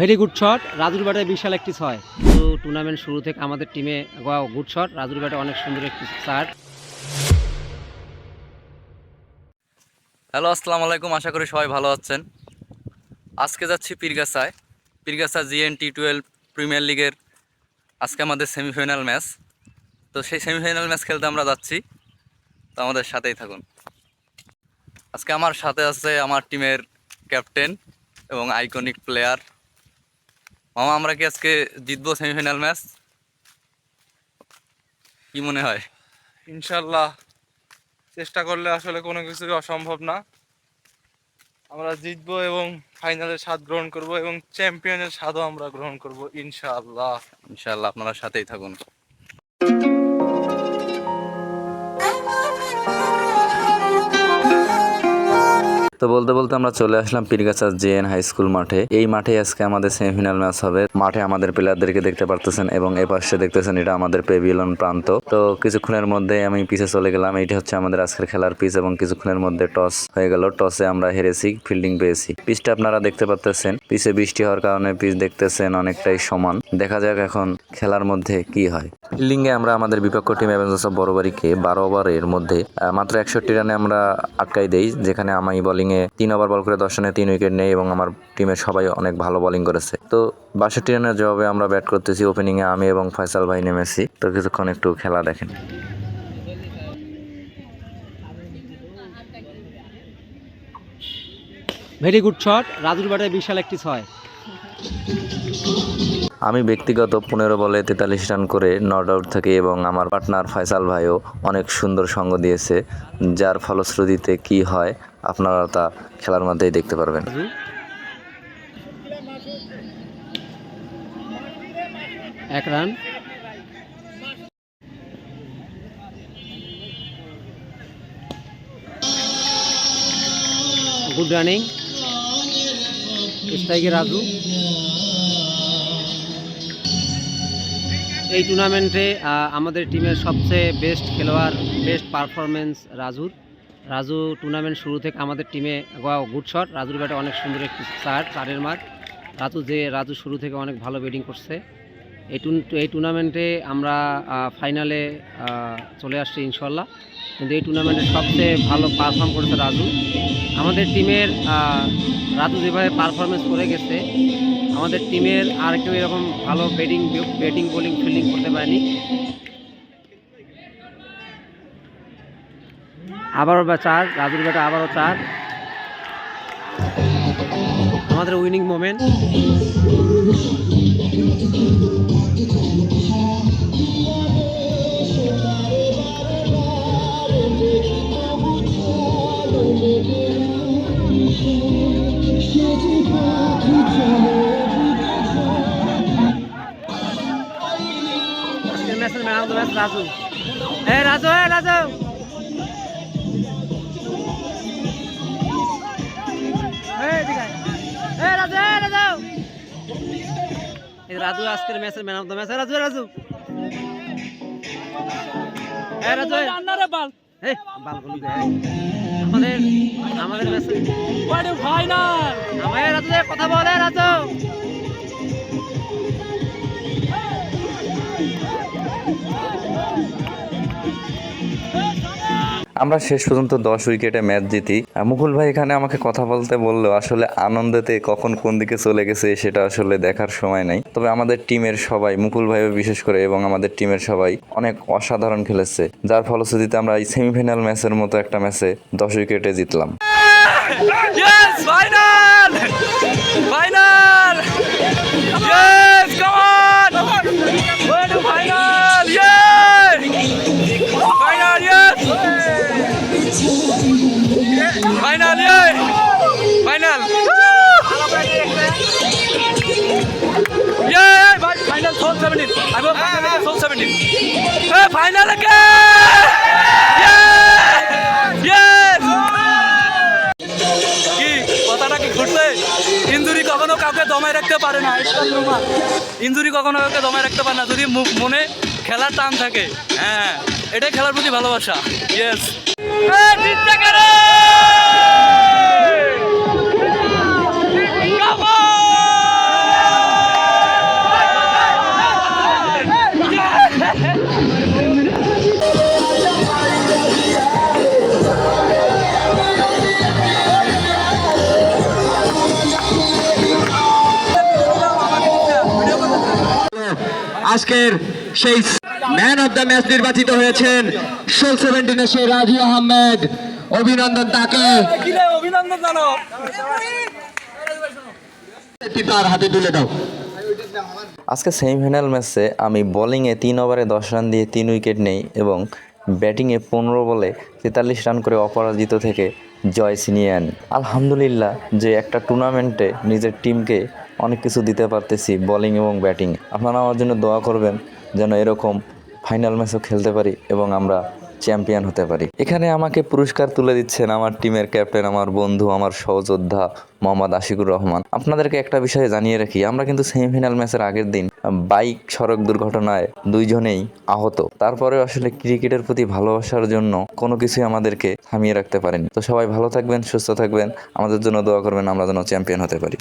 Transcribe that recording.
Very good shot রাজুর ব্যাটে বিশাল একটি ছয়। তো টুর্নামেন্ট শুরু থেকে আমাদের টিমে গুড শট রাজুর ব্যাটে অনেক সুন্দর একটি চার হ্যালো আসসালামু আলাইকুম। আশা করি সবাই ভালো আছেন। আজকে যাচ্ছি পীরগাছায়। Pirgachha GN T twelve premier লিগের আজকে আমাদের সেমিফাইনাল ম্যাচ তো সেই সেমিফাইনাল ম্যাচ খেলতে আমরা যাচ্ছি। তো আমাদের সাথেই থাকুন। আজকে আমার সাথে আছে আমার টিমের ক্যাপ্টেন এবং আইকনিক প্লেয়ার মামা আমরা কি আজকে জিতবো সেমিফাইনাল ম্যাচ কি মনে হয়? ইনশাল্লাহ চেষ্টা করলে আসলে কোনো কিছুই অসম্ভব না। আমরা জিতবো এবং ফাইনালের স্বাদ গ্রহণ করব এবং চ্যাম্পিয়নের স্বাদও আমরা গ্রহণ করব ইনশাল্লাহ ইনশাল্লাহ আপনারা সাথেই থাকুন। তো বলতে বলতে আমরা চলে আসলাম পীরগাছা জেএন হাই স্কুল মাঠে। এই মাঠে আজকে আমাদের সেমিফাইনাল ম্যাচ হবে। মাঠে আমাদের প্লেয়ারদেরকে দেখতে পারতেছেন এবং এ পাশে দেখতেছেন এটা আমাদের পেভিলন প্রান্ত। তো কিছুক্ষণের মধ্যে আমি পিছে চলে গেলাম। এইটা হচ্ছে আমাদের আজকের খেলার পিচ এবং কিছুক্ষণের মধ্যে টস হয়ে গেল। টসে আমরা হেরেছি ফিল্ডিং পেয়েছি। পিচটা আপনারা দেখতে পাচ্তেছেন পিছে বৃষ্টি হওয়ার কারণে পিচ দেখতেছেন অনেকটাই সমান। দেখা যাক এখন খেলার মধ্যে কি হয়। ফিল্ডিং এ আমরা আমাদের বিপক্ষ টিম অফ বড়বাড়িকে বারো ওভারের মধ্যে মাত্র একষট্টি রানে আমরা আটকাই দেই, যেখানে আমি বোলিং এ তিন ওভার বল করে দশ রানে তিন উইকেট নেই এবং আমার টিমের সবাই অনেক ভালো বোলিং করেছে। তো বাষট্টি রানের জবাবে আমরা ব্যাট করতেছি ওপেনিংয়ে আমি এবং ফয়সাল ভাই নেমেছি। তো কিছুক্ষণ একটু খেলা দেখেন। ভেরি গুড শট রাজুর ব্যাটে বিশাল একটি ছয়। আমি ব্যক্তিগত পনেরো বলে তেতাল্লিশ রান করে নট আউট থাকি এবং আমার পার্টনার ফয়সাল ভাইও অনেক সুন্দর সঙ্গ দিয়েছে যার ফলশ্রুতিতে কি হয় আপনারা তা খেলার মধ্যেই দেখতে পারবেন। এক রান। গুড রানিং স্ট্রাইকে রাজু। এই টুর্নামেন্টে আমাদের টিমের সবচেয়ে বেস্ট খেলোয়াড় বেস্ট পারফরমেন্স রাজুর। রাজু টুর্নামেন্ট শুরু থেকে আমাদের টিমে গুড শট রাজুর ব্যাটে অনেক সুন্দর একটি চার চারের মার্ক রাজু যে রাজু শুরু থেকে অনেক ভালো ব্যাটিং করছে। এই এই টুর্নামেন্টে আমরা ফাইনালে চলে আসছি ইনশাল্লাহ কিন্তু এই টুর্নামেন্টে সবচেয়ে ভালো পারফর্ম করেছে রাজু। আমাদের টিমের রাজু যেভাবে পারফরমেন্স করে গেছে, আমাদের টিমের আর কেউ এরকম ভালো ব্যাটিং ব্যাটিং বোলিং ফিল্ডিং করতে পারেনি। আবারও চার রাজুর ব্যাটে আবারও চার। আমাদের উইনিং মোমেন্ট রাজু। এ রাজু এ রাজু। রাজু আজকের ম্যাচের man of the match Raju Raju. Raju দে আমাদের আমাদের ম্যাচে ফাইনাল আমাদের রাজু কথা বলে রাজু। আমরা শেষ পর্যন্ত দশ উইকেটে ম্যাচ জিতি। মুকুল ভাই এখানে আমাকে কথা বলতে বলল, আসলে আনন্দেতে কখন কোন দিকে চলে গেছে সেটা আসলে দেখার সময় নাই। তবে আমাদের টিমের সবাই, মুকুল ভাই বিশেষ করে এবং আমাদের টিমের সবাই অনেক অসাধারণ খেলেছে। যার ফলশ্রুতিতে আমরা এই সেমিফাইনাল ম্যাচের মতো একটা ম্যাচে দশ উইকেটে জিতলাম। ফাইনাল ফাইনাল ফাইনাল কি, কথাটা কি ঘুরলে? ইন্দুরি কখনো কাউকে দমায় রাখতে পারে না ইন্দুরি কখনো কাউকে দমায় রাখতে পারে না, যদি মনে খেলার টান থাকে। হ্যাঁ এটাই খেলার প্রতি ভালোবাসা। ইয়েস আজকের সেই ম্যান অব দ্য ম্যাচ নির্বাচিত হয়েছেন সোল সেভেন্টিনের সেই রাজু আহমেদ। অভিনন্দন তাকে। অভিনন্দন জানো তার হাতে তুলে দাও। আজকে সেমিফাইনাল ম্যাচে আমি বোলিংয়ে তিন ওভারে দশ রান দিয়ে তিন উইকেট নেই এবং ব্যাটিংয়ে পনেরো বলে তেতাল্লিশ রান করে অপরাজিত থেকে জয় ছিনিয়ে আনি। আলহামদুলিল্লাহ যে একটা টুর্নামেন্টে নিজের টিমকে অনেক কিছু দিতে পারতেছি বোলিং এবং ব্যাটিং আপনারা আমার জন্য দোয়া করবেন যেন এরকম ফাইনাল ম্যাচও খেলতে পারি এবং আমরা চ্যাম্পিয়ন হতে পারি। এখানে আমাকে পুরস্কার তুলে দিচ্ছেন আমার টিমের ক্যাপ্টেন আমার বন্ধু, আমার সহযোদ্ধা মোহাম্মদ আশিকুর রহমান। আপনাদেরকে একটা বিষয়ে জানিয়ে রাখি, আমরা কিন্তু সেমিফাইনাল ম্যাচের আগের দিন বাইক সড়ক দুর্ঘটনায় দুইজনেই আহত। তারপরে আসলে ক্রিকেটের প্রতি ভালোবাসার জন্য কোনো কিছুই আমাদেরকে থামিয়ে রাখতে পারেনি। তো সবাই ভালো থাকবেন, সুস্থ থাকবেন, আমাদের জন্য দোয়া করবেন, আমরা যেন চ্যাম্পিয়ন হতে পারি।